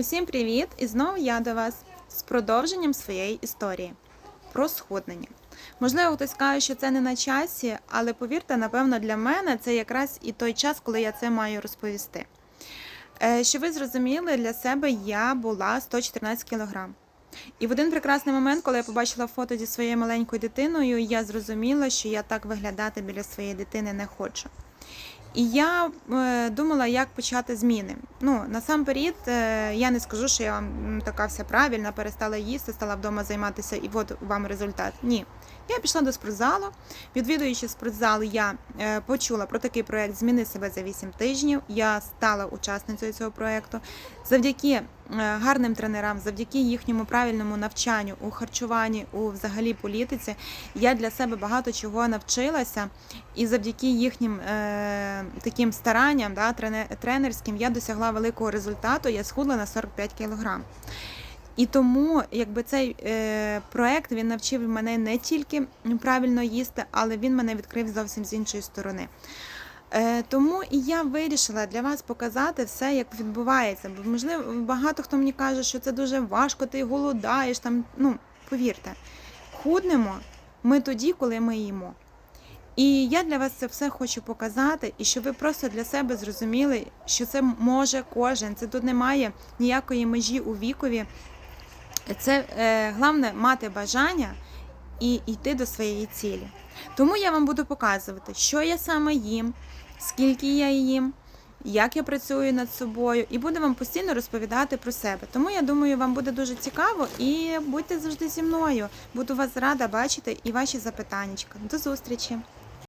Усім привіт! І знову я до вас з продовженням своєї історії про схуднення. Можливо, хтось каже, що це не на часі, але повірте, напевно, для мене це якраз і той час, коли я це маю розповісти. Е, Щоб ви зрозуміли, для себе я була 114 кг. І в один прекрасний момент, коли я побачила фото зі своєю маленькою дитиною, я зрозуміла, що я так виглядати біля своєї дитини не хочу. І я е, думала, як почати зміни. Ну, насамперед, е, я не скажу, що я вам така вся правильна, перестала їсти, стала вдома займатися, і от вам результат. Ні. Я пішла до спортзалу. Відвідуючи спортзал, я е, почула про такий проект Зміни себе за 8 тижнів. Я стала учасницею цього проекту. Завдяки гарним тренерам, завдяки їхньому правильному навчанню у харчуванні, у взагалі політиці, я для себе багато чого навчилася. І завдяки їхнім е, таким старанням, да, тренерським, я досягла великого результату. Я схудла на 45 кілограм. І тому, якби цей е, проект він навчив мене не тільки правильно їсти, але він мене відкрив зовсім з іншої сторони. Е, тому і я вирішила для вас показати все, як відбувається. Бо можливо, багато хто мені каже, що це дуже важко, ти голодаєш там. Ну, повірте, худнемо ми тоді, коли ми їмо. І я для вас це все хочу показати, і щоб ви просто для себе зрозуміли, що це може кожен. Це тут немає ніякої межі у вікові. Це е, головне мати бажання і йти до своєї цілі. Тому я вам буду показувати, що я саме їм, скільки я їм, як я працюю над собою, і буду вам постійно розповідати про себе. Тому я думаю, вам буде дуже цікаво і будьте завжди зі мною. Буду вас рада бачити і ваші запитання. До зустрічі!